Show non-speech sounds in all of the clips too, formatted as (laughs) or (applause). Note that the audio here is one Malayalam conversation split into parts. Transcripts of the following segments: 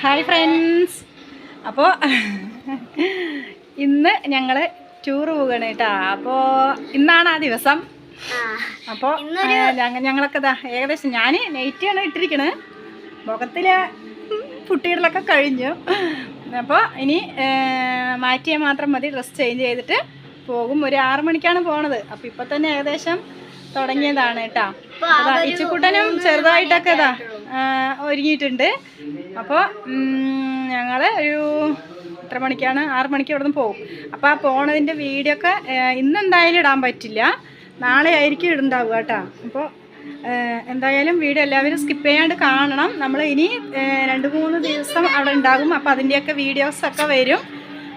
ഹായ് ഫ്രണ്ട്സ് അപ്പോൾ ഇന്ന് ഞങ്ങൾ ടൂർ പോവുകയാണ് കേട്ടോ അപ്പോൾ ഇന്നാണ് ആ ദിവസം. അപ്പോ അപ്പോൾ ഞങ്ങളൊക്കെ ഇതാ ഏകദേശം ഞാൻ നെയ്റ്റിയാണ് ഇട്ടിരിക്കണത് മുഖത്തിൽ കുട്ടികളിലൊക്കെ കഴിഞ്ഞു. അപ്പോൾ ഇനി മാറ്റിയാൽ മാത്രം മതി. ഡ്രസ്സ് ചേഞ്ച് ചെയ്തിട്ട് പോകും. ഒരു ആറു മണിക്കാണ് പോണത്. അപ്പോൾ ഇപ്പം തന്നെ ഏകദേശം തുടങ്ങിയതാണ് കേട്ടോ. ഇച്ചുക്കുട്ടനും ചെറുതായിട്ടൊക്കെ ഇതാ ഒരുങ്ങിയിട്ടുണ്ട്. അപ്പോൾ ഞങ്ങൾ ഒരു എത്ര മണിക്കാണ്? ആറ് മണിക്ക് ഇവിടെ നിന്ന് പോകും അപ്പോൾ ആ പോണതിന്റെ വീഡിയോ ഒക്കെ ഇന്നെന്തായാലും ഇടാൻ പറ്റില്ല. നാളെ ആയിരിക്കും ഇടുണ്ടാവുക കേട്ടോ. അപ്പോൾ എന്തായാലും വീഡിയോ എല്ലാവരും സ്കിപ്പ് ചെയ്യാണ്ട് കാണണം. നമ്മൾ ഇനി രണ്ട് മൂന്ന് ദിവസം അവിടെ ഉണ്ടാകും അപ്പോൾ അതിന്റെയൊക്കെ വീഡിയോസൊക്കെ വരും.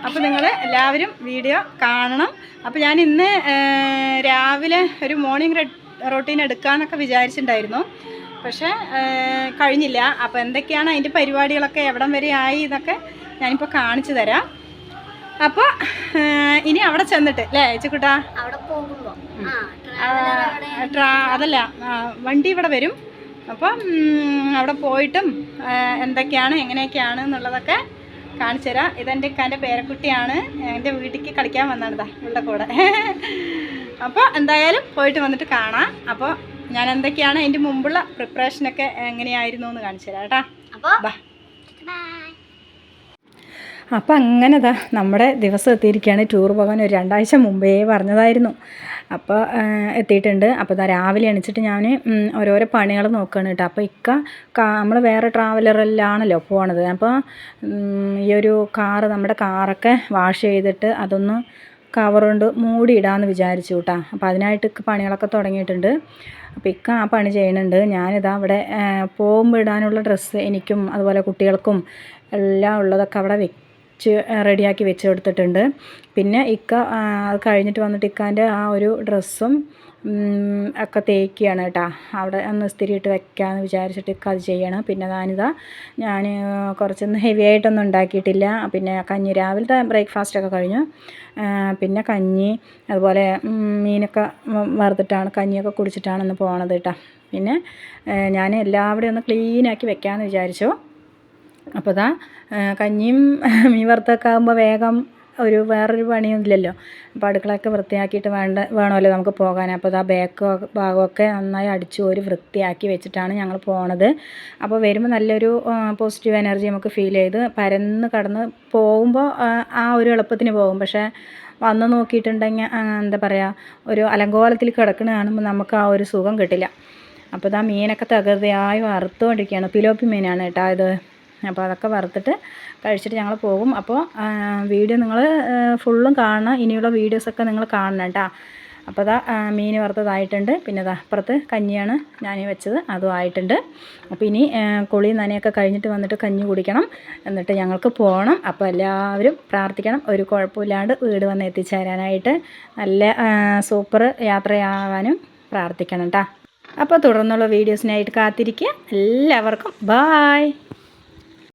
അപ്പോൾ നിങ്ങൾ എല്ലാവരും വീഡിയോ കാണണം. അപ്പോൾ ഞാൻ ഇന്ന് രാവിലെ ഒരു മോർണിംഗ് റൊട്ടീൻ എടുക്കാമെന്നൊക്കെ വിചാരിച്ചിട്ടുണ്ടായിരുന്നു പക്ഷേ കഴിഞ്ഞില്ല. അപ്പോൾ എന്തൊക്കെയാണ് അതിന്റെ പരിപാടികളൊക്കെ? എവിടം വരെ ആയി എന്നൊക്കെ ഞാനിപ്പോൾ കാണിച്ചു തരാം. അപ്പോൾ ഇനി അവിടെ ചെന്നിട്ട് അല്ലേ ട്രാ അതല്ല വണ്ടി ഇവിടെ വരും. അപ്പം അവിടെ പോയിട്ടും എന്തൊക്കെയാണ് എങ്ങനെയൊക്കെയാണ് എന്നുള്ളതൊക്കെ കാണിച്ചു തരാം. ഇതെന്റെ ഇക്കാന്റെ പേരക്കുട്ടിയാണ്. എന്റെ വീട്ടിലേക്ക് കളിക്കാൻ വന്നതാണ് ഇതാ ഇവളുടെ കൂടെ. (laughs) അപ്പോൾ എന്തായാലും പോയിട്ട് വന്നിട്ട് കാണാം. അപ്പോൾ ഞാൻ എന്തൊക്കെയാണ് അതിന്റെ മുമ്പുള്ള പ്രിപ്പറേഷനൊക്കെ എങ്ങനെയായിരുന്നു എന്ന് കാണിച്ചു തരാം കേട്ടാ. അപ്പൊ ബൈ. അപ്പം അങ്ങനെ നമ്മുടെ ദിവസം എത്തിയിരിക്കുകയാണ്. ടൂർ പോകാൻ ഒരു രണ്ടാഴ്ച മുമ്പേ പറഞ്ഞതായിരുന്നു. അപ്പോൾ എത്തിയിട്ടുണ്ട്. അപ്പോൾ ഇതാ രാവിലെ എണിച്ചിട്ട് ഞാൻ ഓരോരോ പണികൾ നോക്കുകയാണ് കേട്ടോ. അപ്പോൾ ഇക്ക നമ്മൾ വേറെ ട്രാവലറിലാണല്ലോ പോണത്. അപ്പോൾ ഈ ഒരു കാറ് നമ്മുടെ കാറൊക്കെ വാഷ് ചെയ്തിട്ട് അതൊന്ന് കവർ കൊണ്ട് മൂടിയിടാമെന്ന് വിചാരിച്ചു കേട്ടാ അപ്പോൾ അതിനായിട്ട് പണികളൊക്കെ തുടങ്ങിയിട്ടുണ്ട്. അപ്പോൾ ഇക്ക ആ പണി ചെയ്യുന്നുണ്ട് ഞാനിതാ അവിടെ പോകുമ്പോൾ ഇടാനുള്ള ഡ്രസ്സ് എനിക്കും അതുപോലെ കുട്ടികൾക്കും എല്ലാം ഉള്ളതൊക്കെ അവിടെ വെച്ച് റെഡിയാക്കി വെച്ച് കൊടുത്തിട്ടുണ്ട്. പിന്നെ ഇക്ക അത് കഴിഞ്ഞിട്ട് വന്നിട്ട് ഇക്കാന്റെ ആ ഒരു ഡ്രസ്സും ഒക്കെ തേക്കുകയാണ് കേട്ടോ. അവിടെ ഒന്ന് ഇസ്തിരിയിട്ട് വെക്കാമെന്ന് വിചാരിച്ചിട്ട് അത് ചെയ്യണം. പിന്നെ ഞാനിതാ ഞാൻ കുറച്ചൊന്നും ഹെവി ആയിട്ടൊന്നും ഉണ്ടാക്കിയിട്ടില്ല. പിന്നെ കഞ്ഞി രാവിലത്തെ ബ്രേക്ക്ഫാസ്റ്റൊക്കെ കഴിഞ്ഞു. പിന്നെ കഞ്ഞി അതുപോലെ മീനൊക്കെ വറുത്തിട്ടാണ് കഞ്ഞിയൊക്കെ കുടിച്ചിട്ടാണ് ഒന്ന് പോണത് കേട്ടോ. പിന്നെ ഞാൻ എല്ലാവിടെയും ഒന്ന് ക്ലീനാക്കി വെക്കാമെന്ന് വിചാരിച്ചു. അപ്പോൾ ഇതാ കഞ്ഞിയും മീൻ വറുത്തൊക്കെ ആകുമ്പോൾ വേഗം ഒരു വേറൊരു പണിയും ഇല്ലല്ലോ. അപ്പോൾ അടുക്കളയൊക്കെ വൃത്തിയാക്കിയിട്ട് വേണ്ട വേണമല്ലോ നമുക്ക് പോകാൻ. അപ്പോൾ ആ ബാക്ക് ഭാഗമൊക്കെ നന്നായി അടിച്ച് ഒരു വൃത്തിയാക്കി വെച്ചിട്ടാണ് ഞങ്ങൾ പോണത്. അപ്പോൾ വരുമ്പോൾ നല്ലൊരു പോസിറ്റീവ് എനർജി നമുക്ക് ഫീൽ ചെയ്ത് പരന്ന് കടന്ന് പോകുമ്പോൾ ആ ഒരു എളുപ്പത്തിന് പോകും. പക്ഷേ വന്ന് നോക്കിയിട്ടുണ്ടെങ്കിൽ എന്താ പറയുക ഒരു അലങ്കോലത്തിൽ കിടക്കുന്ന കാണുമ്പോൾ നമുക്ക് ആ ഒരു സുഖം കിട്ടില്ല. അപ്പോൾ ഇതാ മീനൊക്കെ തകൃതിയായി വറുത്തുകൊണ്ടിരിക്കുകയാണ്. പിലോപ്പി മീനാണ് കേട്ടോ ഇത്. അപ്പോൾ അതൊക്കെ വറുത്തിട്ട് കഴിച്ചിട്ട് ഞങ്ങൾ പോകും. അപ്പോൾ വീഡിയോ നിങ്ങൾ ഫുള്ളും കാണണം ഇനിയുള്ള വീഡിയോസൊക്കെ നിങ്ങൾ കാണണം കേട്ടോ. അപ്പോൾ അതാ മീൻ വറുത്തതായിട്ടുണ്ട്. പിന്നെ അതാ അപ്പുറത്ത് കഞ്ഞിയാണ് ഞാൻ വെച്ചത്. അതും ആയിട്ടുണ്ട്. അപ്പോൾ ഇനി കുളി നനയൊക്കെ കഴിഞ്ഞിട്ട് വന്നിട്ട് കഞ്ഞി കുടിക്കണം. എന്നിട്ട് ഞങ്ങൾക്ക് പോകണം. അപ്പോൾ എല്ലാവരും പ്രാർത്ഥിക്കണം. ഒരു കുഴപ്പമില്ലാണ്ട് വീട് വന്ന് എത്തിച്ചേരാനായിട്ട് നല്ല സൂപ്പർ യാത്രയാവാനും പ്രാർത്ഥിക്കണം കേട്ടോ. അപ്പോൾ തുടർന്നുള്ള വീഡിയോസിനായിട്ട് കാത്തിരിക്കുക. എല്ലാവർക്കും ബായ്